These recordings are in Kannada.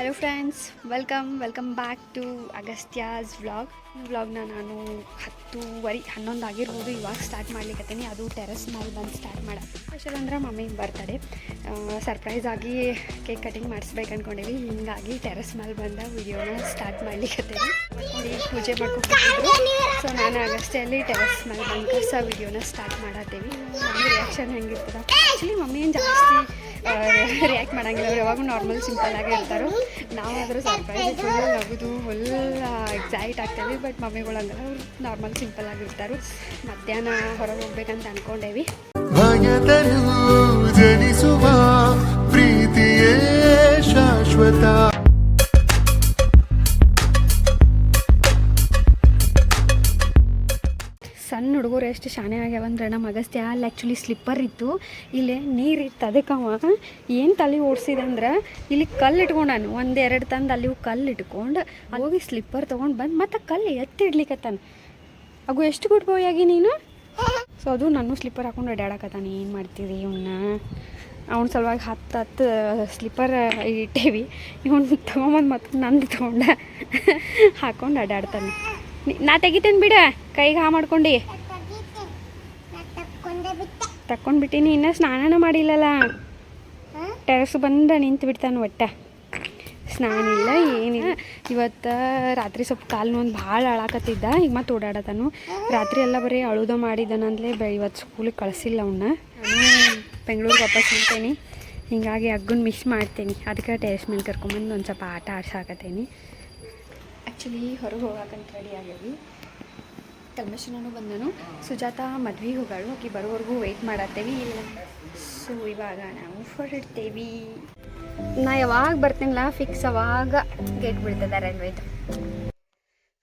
Hello friends welcome welcome back to Agastya's vlog ಈ ವ್ಲಾಗ್ನ ನಾನು ಹತ್ತೂವರೆ, ಹನ್ನೊಂದು ಆಗಿರ್ಬೋದು. ಇವಾಗ ಸ್ಟಾರ್ಟ್ ಮಾಡ್ಲಿಕ್ಕತ್ತೀನಿ ಅದು ಟೆರೆಸ್ ಮೇಲೆ ಬಂದು ಸ್ಟಾರ್ಟ್ ಮಾಡ. ಸ್ಪೆಷಲ್ ಅಂದ್ರೆ ಮಮ್ಮಿ ಬರ್ತಡೆ ಸರ್ಪ್ರೈಸ್ ಆಗಿ ಕೇಕ್ ಕಟಿಂಗ್ ಮಾಡಿಸ್ಬೇಕು ಅಂದ್ಕೊಂಡಿವಿ ಹಿಂಗಾಗಿ ಟೆರೆಸ್ ಮೇಲೆ ಬಂದ ವಿಡಿಯೋನ ಸ್ಟಾರ್ಟ್ ಮಾಡ್ಲಿಕ್ಕತ್ತೀನಿ ಈಗ ಪೂಜೆ ಮಾಡ್ಕೊಂಡು ಸೊ ನಾನು ಅಗಸ್ತ್ಯಲ್ಲಿ ಟೆರೆಸ್ ಮೇಲೆ ಬಂದು ಸಹ ವಿಡಿಯೋನ ಸ್ಟಾರ್ಟ್ ಮಾಡತ್ತೀವಿ. ಮಮ್ಮಿ ರಿಯಾಕ್ಷನ್ ಹೆಂಗಿರ್ತದ? ಆ್ಯಕ್ಚುಲಿ ಮಮ್ಮಿ ಏನು ಜಾಸ್ತಿ ರಿಯಾಕ್ಟ್ ಮಾಡಂಗಿಲ್ಲ. ಅವ್ರು ಯಾವಾಗೂ ನಾರ್ಮಲ್ ಸಿಂಪಲ್ ಆಗಿ ನಾವು ಆದರೂ ಸರ್ಪ್ರೈಸ್ ಫುಲ್ ನಗುದು ಫುಲ್ ಎಕ್ಸೈಟ್ ಆಗ್ತೇವೆ. ಬಟ್ ಮಮ್ಮಿಗಳು ಅಂದ್ರೆ ಅವ್ರು ನಾರ್ಮಲ್ ಸಿಂಪಲ್ ಆಗಿರ್ತಾರೆ ಮಧ್ಯಾಹ್ನ ಹೊರಗೆ ಹೋಗ್ಬೇಕಂತ ಅನ್ಕೊಂಡೇವಿ. ಜನಿಸುವ ಪ್ರೀತಿಯೇ ಶಾಶ್ವತ. ಎಷ್ಟು ಶಾನೆ ಆಗ್ಯಾವಂದ್ರೆ ನಮ್ಮ ಅಗಸ್ತ್ಯ ಅಲ್ಲಿ ಆ್ಯಕ್ಚುಲಿ ಸ್ಲಿಪ್ಪರ್ ಇತ್ತು. ಇಲ್ಲಿ ನೀರು ಇತ್ತು ಅದಕ್ಕೆ ಅವ ಏನು ತಲೆ ಓಡಿಸಿದೆ ಅಂದ್ರೆ ಇಲ್ಲಿ ಕಲ್ಲು ಇಟ್ಕೊಂಡಾನು ಒಂದು ಎರಡು ತಂದು ಅಲ್ಲಿ ಕಲ್ಲು ಇಟ್ಕೊಂಡು ಹೋಗಿ ಸ್ಲಿಪ್ಪರ್ ತೊಗೊಂಡು ಬಂದು ಮತ್ತೆ ಕಲ್ಲು ಎತ್ತಿ ಇಡ್ಲಿಕ್ಕತ್ತಾನ ಅಗು, ಎಷ್ಟು ಗುಡ್ಬೋಯಾಗಿ ನೀನು? ಸೊ ಅದು ನಾನು ಸ್ಲಿಪ್ಪರ್ ಹಾಕೊಂಡು ಅಡ್ಯಾಡಕತ್ತಾನ. ಏನು ಮಾಡ್ತೀರಿ ಇವನ್ನ ಅವ್ನ ಸಲುವಾಗಿ ಹತ್ತು ಹತ್ತು ಸ್ಲಿಪ್ಪರ್ ಇಟ್ಟೇವಿ. ಇವನು ತೊಗೊಂಬಂದು ಮತ್ತೆ ನಂದು ತೊಗೊಂಡ ಹಾಕೊಂಡು ಅಡ್ಡಾಡ್ತಾನೆ ನಾ ತೆಗಿತೇನೆ ಬಿಡ. ಕೈಗೆ ಹಾ ಮಾಡ್ಕೊಂಡು. ತಕ್ಕೊಂಡ್ಬಿಟ್ಟಿನಿ ಇನ್ನೂ ಸ್ನಾನನ ಮಾಡಿಲ್ಲಲ್ಲ ಟೆರಸ್ ಬಂದು ನಿಂತು ಬಿಡ್ತಾನೆ ಒಟ್ಟ ಸ್ನಾನ ಇಲ್ಲ ಏನಿಲ್ಲ. ಇವತ್ತು ರಾತ್ರಿ ಸ್ವಲ್ಪ ಕಾಲು ಒಂದು ಭಾಳ ಅಳಾಕತ್ತಿದ್ದ ಈಗ ಮತ್ತೆ ಓಡಾಡತಾನು. ರಾತ್ರಿ ಎಲ್ಲ ಬರೀ ಅಳುದ ಮಾಡಿದನಂದ್ಲೇ ಬೆ ಇವತ್ತು ಸ್ಕೂಲಿಗೆ ಕಳಿಸಿಲ್ಲ ಅವನ್ನ ನಾನು ಬೆಂಗಳೂರಿಗೆ ವಾಪಸ್ ಹೋಗ್ತೇನೆ ಹೀಗಾಗಿ ಅಗ್ಗನ್ ಮಿಸ್ ಮಾಡ್ತೀನಿ. ಅದಕ್ಕೆ ಟೆರೆಸ್ ಮೇಲೆ ಕರ್ಕೊಂಬಂದು ಒಂದು ಸ್ವಲ್ಪ ಆಟ ಆಡ್ಸಾಕತ್ತೇನೆ. ಆ್ಯಕ್ಚುಲಿ ಹೊರಗೆ ಹೋಗಕ್ಕಂತ ರೆಡಿ ಆಗೇವಿ ಕಲ್ಮೇಶನೂ ಬಂದನು. ಸುಜಾತ ಮದ್ವೆಗೆ ಹೋಗಾಳು. ಆಕಿ ಬರೋವರೆಗೂ ವೆಯ್ಟ್ ಮಾಡತ್ತೇವಿ. ಇಲ್ಲ ಸೊ ಇವಾಗ ನಾವು ಹೊರಡ್ತೇವಿ ನಾ ಯಾವಾಗ ಬರ್ತೀನಿಲ್ಲ ಫಿಕ್ಸ್ ಅವಾಗ ಗೇಟ್ ರೈಲ್ವೇ ರೈಲ್ವೇದು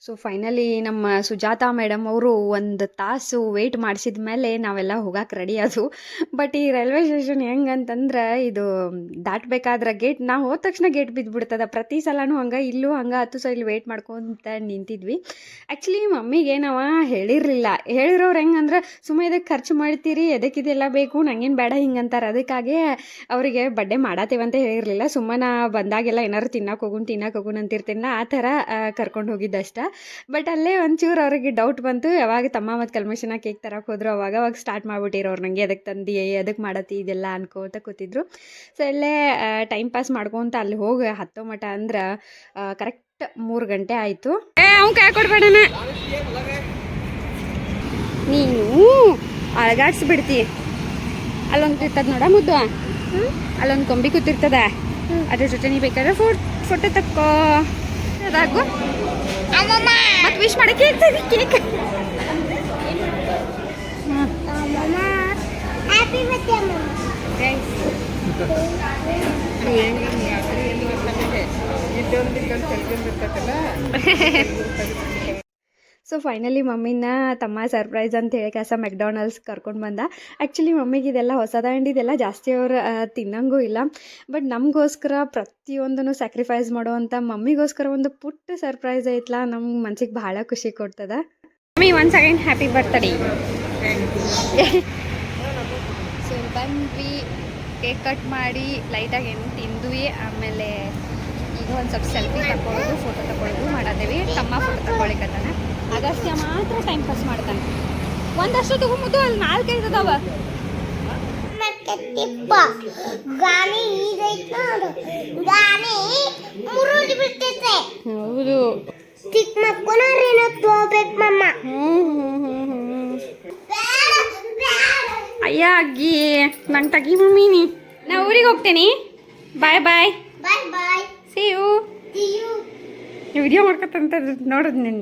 ಸೊ ಫೈನಲಿ ನಮ್ಮ ಸುಜಾತಾ ಮೇಡಮ್ ಅವರು ಒಂದು ತಾಸು ವೆಯ್ಟ್ ಮಾಡಿಸಿದ ಮೇಲೆ ನಾವೆಲ್ಲ ಹೋಗಕ್ಕೆ ರೆಡಿ ಅದು ಬಟ್ ಈ ರೈಲ್ವೆ ಸ್ಟೇಷನ್ ಹೆಂಗಂತಂದ್ರೆ ಇದು ದಾಟಬೇಕಾದ್ರೆ ಗೇಟ್ ನಾವು ಹೋದ ತಕ್ಷಣ ಗೇಟ್ ಬಿದ್ದುಬಿಡ್ತದ ಪ್ರತಿ ಸಲನೂ ಹಂಗೆ, ಇಲ್ಲೂ ಹಂಗೆ ಹತ್ತು ಸಲ ವೆಯ್ಟ್ ಮಾಡ್ಕೊತ ನಿಂತಿದ್ವಿ. ಆ್ಯಕ್ಚುಲಿ ಮಮ್ಮಿಗೆ ನಾವು ಹೇಳಿರಲಿಲ್ಲ. ಹೇಳಿರೋರು ಹೆಂಗಂದ್ರೆ ಸುಮ್ಮನೆ ಇದಕ್ಕೆ ಖರ್ಚು ಮಾಡ್ತೀರಿ ಎದಕ್ಕೆ ಇದೆಲ್ಲ ಬೇಕು, ನಂಗೇನು ಬೇಡ ಹಿಂಗಂತಾರೆ. ಅದಕ್ಕಾಗೆ ಅವರಿಗೆ ಬಡ್ಡೆ ಮಾಡತ್ತೇವಂತ ಹೇಳಿರಲಿಲ್ಲ. ಸುಮ್ಮನೆ ಬಂದಾಗೆಲ್ಲ ಏನಾರು ತಿನ್ನಕ್ಕೆ ಹೋಗುನ್ ತಿನ್ನಕ್ಕೆ ಹೋಗುನ್ ಅಂತಿರ್ತೀನಲ್ಲ, ಆ ಥರ ಕರ್ಕೊಂಡು ಹೋಗಿದ್ದಷ್ಟ. ಬಟ್ ಅಲ್ಲೇ ಒಂಚೂರು ಅವ್ರಿಗೆ ಡೌಟ್ ಬಂತು. ಯಾವಾಗ ತಮ್ಮ ಮತ್ತು ಕಲ್ಮೇಶನ ಕೇಕ್ ತರಕ್ಕೆ ಹೋದ್ರು, ಅವಾಗ ಅವಾಗ ಸ್ಟಾರ್ಟ್ ಮಾಡ್ಬಿಟ್ಟಿರೋರು ನನಗೆ ಅದಕ್ಕೆ ತಂದು ಅದಕ್ಕೆ ಮಾಡತ್ತಿ ಇದೆಲ್ಲ ಅನ್ಕೋತ ಕೂತಿದ್ರು. ಸೊ ಅಲ್ಲೇ ಟೈಮ್ ಪಾಸ್ ಮಾಡ್ಕೊಂತ ಅಲ್ಲಿ ಹೋಗಿ ಹತ್ತೋ ಮಠ ಅಂದ್ರೆ ಕರೆಕ್ಟ್ ಮೂರು ಗಂಟೆ ಆಯಿತು. ಅವ್ನು ಕೈ ನೀನು ಅಳಗಾಡ್ಸ್ಬಿಡ್ತಿ. ಅಲ್ಲೊಂದು ಇರ್ತದ ನೋಡ ಮುದ್ದು. ಅಲ್ಲೊಂದು ಕೊಂಬಿ ಕೂತಿರ್ತದ. ಅದ್ರ ಜೊತೆ ನೀ ಬೇಕಾದ್ರೆ ಫೋಟೋ ತಕ್ಕೋ. ಅದಾಗು. ಮತ್ತೆ ವಿಶ್ ಮಾಡಕ್ಕೆ ಹೇಳ್ತದೆ ಕೇಕ್. ಹ್ಯಾಪಿ ಬರ್ತ್ಡೇ ಅಮ್ಮ. ಸೊ ಫೈನಲಿ ಮಮ್ಮಿನ ತಮ್ಮ ಸರ್ಪ್ರೈಸ್ ಅಂತ ಹೇಳಿ ಕಸ ಮೆಕ್ಡಾನಲ್ಡ್ಸ್ ಕರ್ಕೊಂಡು ಬಂದ. ಆ್ಯಕ್ಚುಲಿ ಮಮ್ಮಿಗೆ ಇದೆಲ್ಲ ಹೊಸದ ಆ್ಯಂಡ್ ಇದೆಲ್ಲ ಜಾಸ್ತಿ ಅವ್ರು ತಿನ್ನಂಗೂ ಇಲ್ಲ. ಬಟ್ ನಮಗೋಸ್ಕರ ಪ್ರತಿಯೊಂದನ್ನು ಸ್ಯಾಕ್ರಿಫೈಸ್ ಮಾಡುವಂಥ ಮಮ್ಮಿಗೋಸ್ಕರ ಒಂದು ಪುಟ್ಟ ಸರ್ಪ್ರೈಸ್ ಐತ್ಲಾ. ನಮ್ಗೆ ಮನ್ಸಿಗೆ ಭಾಳ ಖುಷಿ ಕೊಡ್ತದ. Mummy one second happy birthday so ಬಂದ್ವಿ. ಕೇಕ್ ಕಟ್ ಮಾಡಿ ಲೈಟಾಗಿ ಏನು ತಿಂದ್ವಿ. ಆಮೇಲೆ ಈಗ ಒಂದು ಸ್ವಲ್ಪ ಸೆಲ್ಫಿ ತಗೊಳ್ಳೋದು ಫೋಟೋ ತಗೊಳ್ಳೋದು ಮಾಡತ್ತೇವಿ ತಮ್ಮ ಫೋಟೋ ತಗೊಳ್ಳಿಕತ್ತಾನ ಅಗಸ್ತ್ಯ ಮಾತ್ರ ಟೈಮ್ ಪಾಸ್ ಮಾಡ್ತಾನೆ ಒಂದಷ್ಟು ತಗೊಂಬುದು ಅಲ್ಲಿ ನಾಲ್ಕೈದು ಅದಾವ ತಿಪ್ಪ. ನೋಡು. ಮುರುಳಿ ಬಿಡ್ತೈತೆ. ಹೌದು. ಚಿಕ್ಕ ಮಕ್ಕಳೇನೋ ತಗೋಬೇಕು ಮಮ್ಮ ಅಯ್ಯ ಅಗ್ಗಿ ನಂಗೆ ತಗಿ ಮಮ್ಮಿ ನೀ ಊರಿಗೆ ಹೋಗ್ತೀನಿ. Bye bye. Bye bye. See you see you video ಮಾಡ್ಕೊತಂತ ನೋಡೋದು ನಿನ್ನ